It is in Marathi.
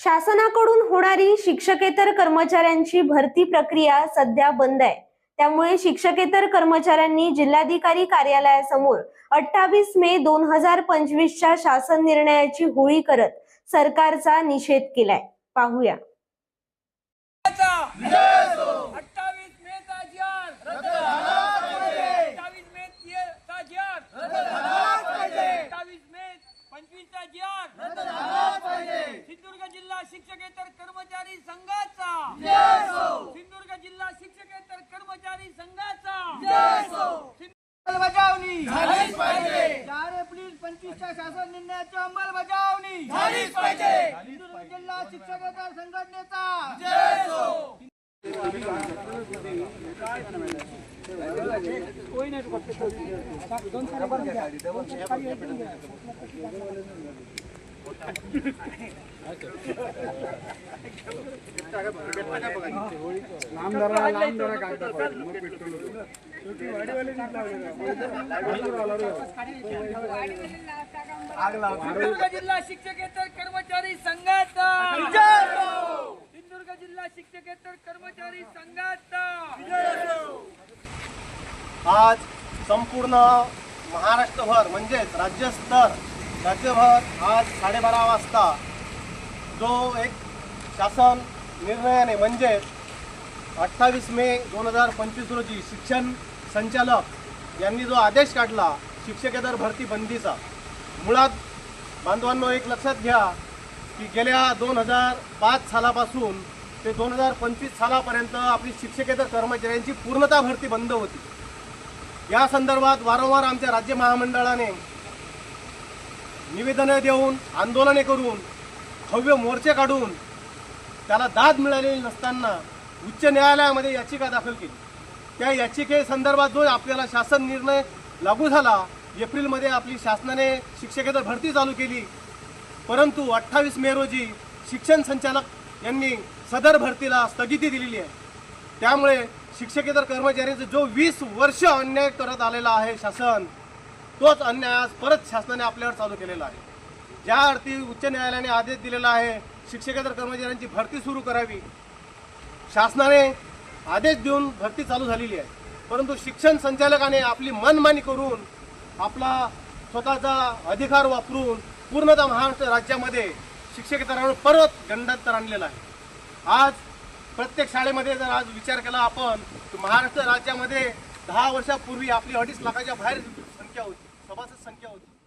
शासनाकडून होणारी शिक्षकेतर कर्मचाऱ्यांची भरती प्रक्रिया सध्या बंद आहे. त्यामुळे शिक्षकेतर कर्मचाऱ्यांनी जिल्हाधिकारी कार्यालयासमोर अठ्ठावीस मे दोन हजार पंचवीसच्या शासन निर्णयाची होळी करत सरकारचा निषेध केलाय. पाहूया अठ्ठावीस मे चा जिहार अठ्ठावीस मे चा जिहार अठ्ठावीस मे पंचवीस चा जिहार सिंधुदुर्ग जिल्हा शिक्षकेतर कर्मचारी संघाचा सिंधुदुर्ग जिल्हा शिक्षकेतर कर्मचारी संघाचा अंमलबजावणी झालीच पाहिजे चार एप्रिल पंचवीसच्या शासन निर्णयाची अंमलबजावणी. झालीच पाहिजे. जिल्हा शिक्षकेतर संघटनेचा. सिंधुदुर्ग जिल्हा शिक्षकेतर कर्मचारी संघाचा. सिंधुदुर्ग जिल्हा शिक्षकेतर कर्मचारी संघाचा. आज संपूर्ण महाराष्ट्रभर म्हणजेच राज्यस्तर राज्यभर आज साडेबारा वाजता जो एक शासन निर्णयाने म्हणजे अठ्ठावीस मे दोन हजार पंचवीस रोजी शिक्षण संचालक यांनी जो आदेश काढला शिक्षकेतर भरती बंदीचा. मुळात बांधवांनो एक लक्षात घ्या की गेल्या दोन हजार पाच सालापासून ते दोन हजार पंचवीस सालापर्यंत आपली शिक्षकेतर कर्मचाऱ्यांची पूर्णता भरती बंद होती. या संदर्भात वारंवार आमच्या राज्य महामंडळाने निवेदनं देऊन आंदोलने करून भव्य मोर्चे काढून त्याला दाद मिळालेली नसताना उच्च न्यायालयामध्ये याचिका दाखल केली. त्या याचिकेसंदर्भात जो आपल्याला शासन निर्णय लागू झाला. एप्रिलमध्ये आपली शासनाने शिक्षकेतर भरती चालू केली. परंतु अठ्ठावीस मे रोजी शिक्षण संचालक यांनी सदर भरतीला स्थगिती दिलेली आहे. त्यामुळे शिक्षकेतर कर्मचाऱ्यांचा जो वीस वर्ष अन्याय करत आलेला आहे शासन तोच अन्याय आज परत शासनाने आपल्यावर चालू केलेला आहे. ज्या अर्थी उच्च न्यायालयाने आदेश दिलेला आहे शिक्षकेतर कर्मचाऱ्यांची भरती सुरू करावी. शासनाने आदेश देऊन भरती चालू झालेली आहे. परंतु शिक्षण संचालकाने आपली मनमानी करून आपला स्वतःचा अधिकार वापरून पूर्णतः महाराष्ट्र राज्यामध्ये शिक्षकेतरांवर परत गंडांतर आणलेला आहे. आज प्रत्येक शाळेमध्ये जर आज विचार केला आपण तर महाराष्ट्र राज्यामध्ये दहा वर्षापूर्वी आपली अडीच लाखाच्या बाहेर संख्या होती सभासद संख्या होती.